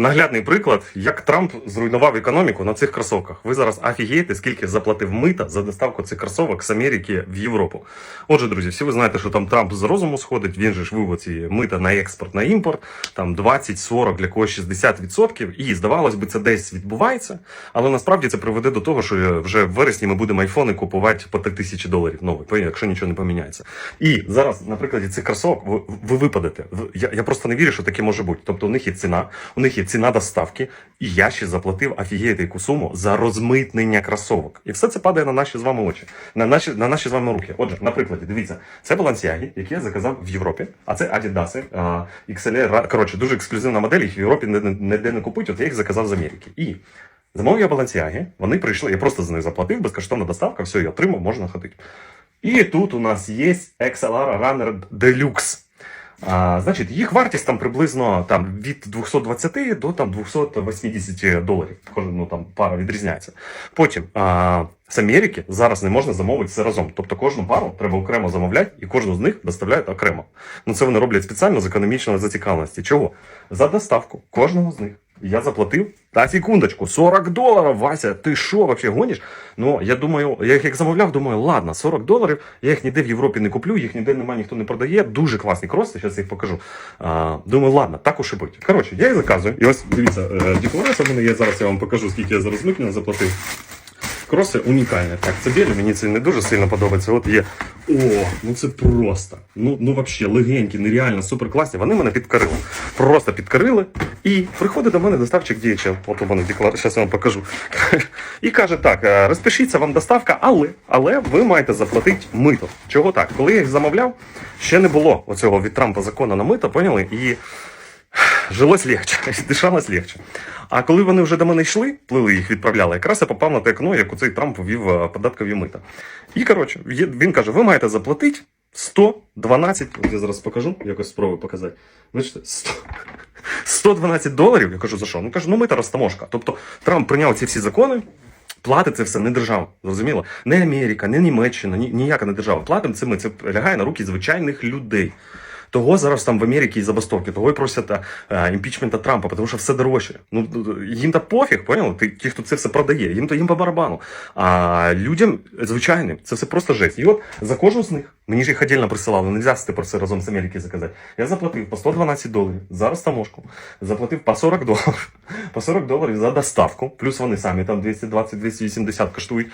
Наглядний приклад, як Трамп зруйнував економіку на цих кросовках. Ви зараз офігієте, скільки заплатив мита за доставку цих кросовок з Америки в Європу. Отже, друзі, всі ви знаєте, що там Трамп з розуму сходить. Він же ж вивод ці мита на експорт, на імпорт, там 20, 40, для когось 60%. І здавалось би, це десь відбувається, але насправді це приведе до того, що вже в вересні ми будемо айфони купувати по 3 тисячі доларів нових, якщо нічого не поміняється. І зараз, на прикладі цих кросовок, ви, ви випадете. Я, я просто не вірю, що таке може бути. Тобто у них є ціна, у них є ціна доставки, і я ще заплатив офігієте яку суму за розмитнення кросовок. І все це падає на наші з вами очі, на наші, на наші з вами руки. Отже, на прикладі, дивіться, це Balenciaga, які я заказав в Європі, а це Adidas, а, XLR, коротше, дуже ексклюзивна модель, їх в Європі ніде не, купують, от я їх заказав з Америки. І замовив я Balenciaga, вони прийшли, я просто за них заплатив, безкоштовна доставка, все, я отримав, можна ходити. І тут у нас є XLR Runner Deluxe. А, значить, їх вартість там приблизно там, від 220 до там, 280 доларів. Ну, там, пара відрізняється. Потім а, з Америки зараз не можна замовити все разом. Тобто кожну пару треба окремо замовляти, і кожну з них доставляють окремо. Ну це вони роблять спеціально з економічної зацікавленості. Чого? За доставку кожного з них. Я заплатив, та секундочку, 40 доларів, Вася, ти що, вообще гониш? Ну, я думаю, я їх як замовляв, думаю, ладно, 40 доларів, я їх ніде в Європі не куплю, їх ніде немає, ніхто не продає. Дуже класні кроси, зараз їх покажу. А, думаю, ладно, так уж і будь. Коротше, я їх заказую. І ось дивіться, е, декларація в мене є, зараз я вам покажу, скільки я зараз заплатив. Кроси унікальні. Так, це білі, мені це не дуже сильно подобається. От є. О, ну це просто. Ну, ну вообще, легенькі, нереально, супер класні. Вони мене підкорили. Просто підкорили. І приходить до мене доставчик DHL. От у мене декларація, зараз вам покажу. І каже: так, е, розпишіться вам доставка, але, але ви маєте заплатити мито. Чого так? Коли я їх замовляв, ще не було оцього від Трампа закону на мито, поняли? І жилось легче, дишалось легче. А коли вони вже до мене йшли, плили їх відправляли, якраз я попав на те окно, як у цей Трамп ввів е, податкові мита. І коротше, він каже: ви маєте заплатити 112, от я зараз покажу, якось спробую показати. Бачите, 100, 112 доларів. Я кажу, за що? Ну кажу, ну мита розтаможка. Тобто Трамп прийняв ці всі закони. Платить це все не держава, зрозуміло? Не Америка, не Німеччина, ні, ніяка не держава. Платимо це ми. Це лягає на руки звичайних людей. Того зараз там в Америці і забастовки, того і просять е, імпічмента Трампа, тому що все дорожче. Ну їм то пофіг, поняли? Ти ті, хто це все продає, їм то їм по барабану. А людям звичайним це все просто жесть. І от за кожну з них мені ж їх отдельно присилали, не можна тепер все разом з Америки заказати. Я заплатив по 112 доларів за розтаможку, заплатив по 40 доларів, по 40 доларів за доставку, плюс вони самі там 220-280 коштують.